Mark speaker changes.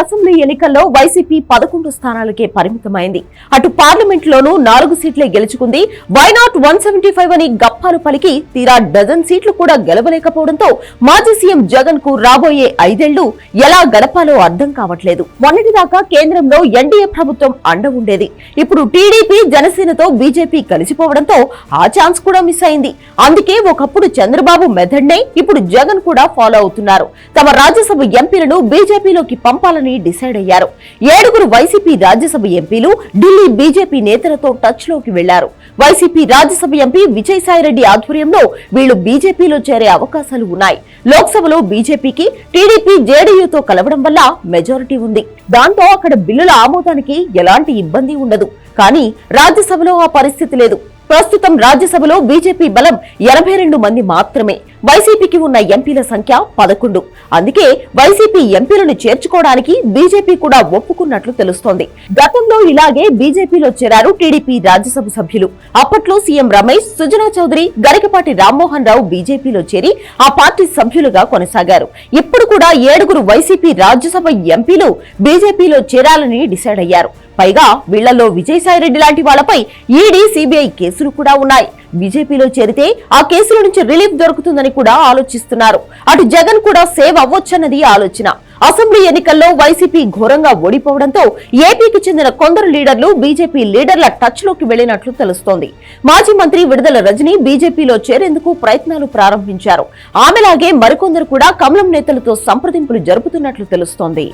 Speaker 1: Assembly ఎన్నికల్లో YCP పదకొండు స్థానాలకే పరిమితమైంది. అటు పార్లమెంట్ లోనూ నాలుగు సీట్లే గెలుచుకుంది. వైనాట్ వన్ సెవెంటీ ఫైవ్ అని గప్పాలు పలికి తీరా డజన్ సీట్లు కూడా గెలవలేకపోవడంతో మాజీ సీఎం జగన్కు రాబోయే ఐదేళ్ళు ఎలా గడపాలో అర్థం కావట్లేదు. మొన్నటిదాకా కేంద్రంలో ఎన్డీఏ ప్రభుత్వం అండ ఉండేది. ఇప్పుడు టీడీపీ జనసేనతో బీజేపీ కలిసిపోవడంతో ఆ ఛాన్స్ కూడా మిస్ అయింది. అందుకే ఒకప్పుడు చంద్రబాబు మెథడ్నే ఇప్పుడు జగన్ కూడా ఫాలో అవుతున్నారు. తమ రాజ్యసభ ఎంపీలను బీజేపీలోకి పంపాలని డిసైడ్ అయ్యారు. ఏడుగురు వైసీపీ రాజ్యసభ ఎంపీలు ఢిల్లీ బీజేపీ నేతలతో టచ్లోకి వెళ్ళారు. వైసీపీ రాజ్యసభ ఎంపీ విజయసాయిరెడ్డి ఆధ్వర్యంలో వీళ్ళు బీజేపీలో చేరే అవకాశాలు ఉన్నాయి. లోక్సభలో బీజేపీకి టీడీపీ జేడీయూతో కలవడం వల్ల మెజారిటీ ఉంది. దాంతో అక్కడ బిల్లుల ఆమోదానికి ఎలాంటి ఇబ్బంది ఉండదు. కానీ రాజ్యసభలో ఆ పరిస్థితి లేదు. ప్రస్తుతం రాజ్యసభలో బీజేపీ బలం ఎనభై రెండు మంది మాత్రమే. వైసీపీకి ఉన్న ఎంపీల సంఖ్య పదకొండు. అందుకే వైసీపీ ఎంపీలను చేర్చుకోవడానికి బీజేపీ కూడా ఒప్పుకున్నట్లు తెలుస్తోంది. గతంలో ఇలాగే బీజేపీలో చేరారు టీడీపీ రాజ్యసభ సభ్యులు. అప్పట్లో సీఎం రమేష్ సుజనా చౌదరి గరికపాటి రామ్మోహన్ రావు బీజేపీలో చేరి ఆ పార్టీ సభ్యులుగా కొనసాగారు. ఇప్పుడు కూడా ఏడుగురు వైసీపీ రాజ్యసభ ఎంపీలు బీజేపీలో చేరాలని డిసైడ్ అయ్యారు. పైగా వీళ్ళలో విజయసాయిరెడ్డి లాంటి వాళ్ళపై ఈడీ సిబిఐ కేసు కేసులు కూడా ఉన్నాయి. బీజేపీలో చేరితే ఆ కేసుల నుంచి రిలీఫ్ దొరుకుతుందని కూడా ఆలోచిస్తున్నారు. అటు జగన్ కూడా సేవ్ అవ్వొచ్చన్నది ఆలోచన. అసెంబ్లీ ఎన్నికల్లో వైసీపీ ఘోరంగా ఓడిపోవడంతో ఏపీకి చెందిన కొందరు లీడర్లు బీజేపీ లీడర్ల టచ్లోకి వెళ్ళినట్లు తెలుస్తోంది. మాజీ మంత్రి విడుదల రజని బీజేపీలో చేరేందుకు ప్రయత్నాలు ప్రారంభించారు. ఆమెలాగే మరికొందరు కూడా కమలం నేతలతో సంప్రదింపులు జరుపుతున్నట్లు తెలుస్తోంది.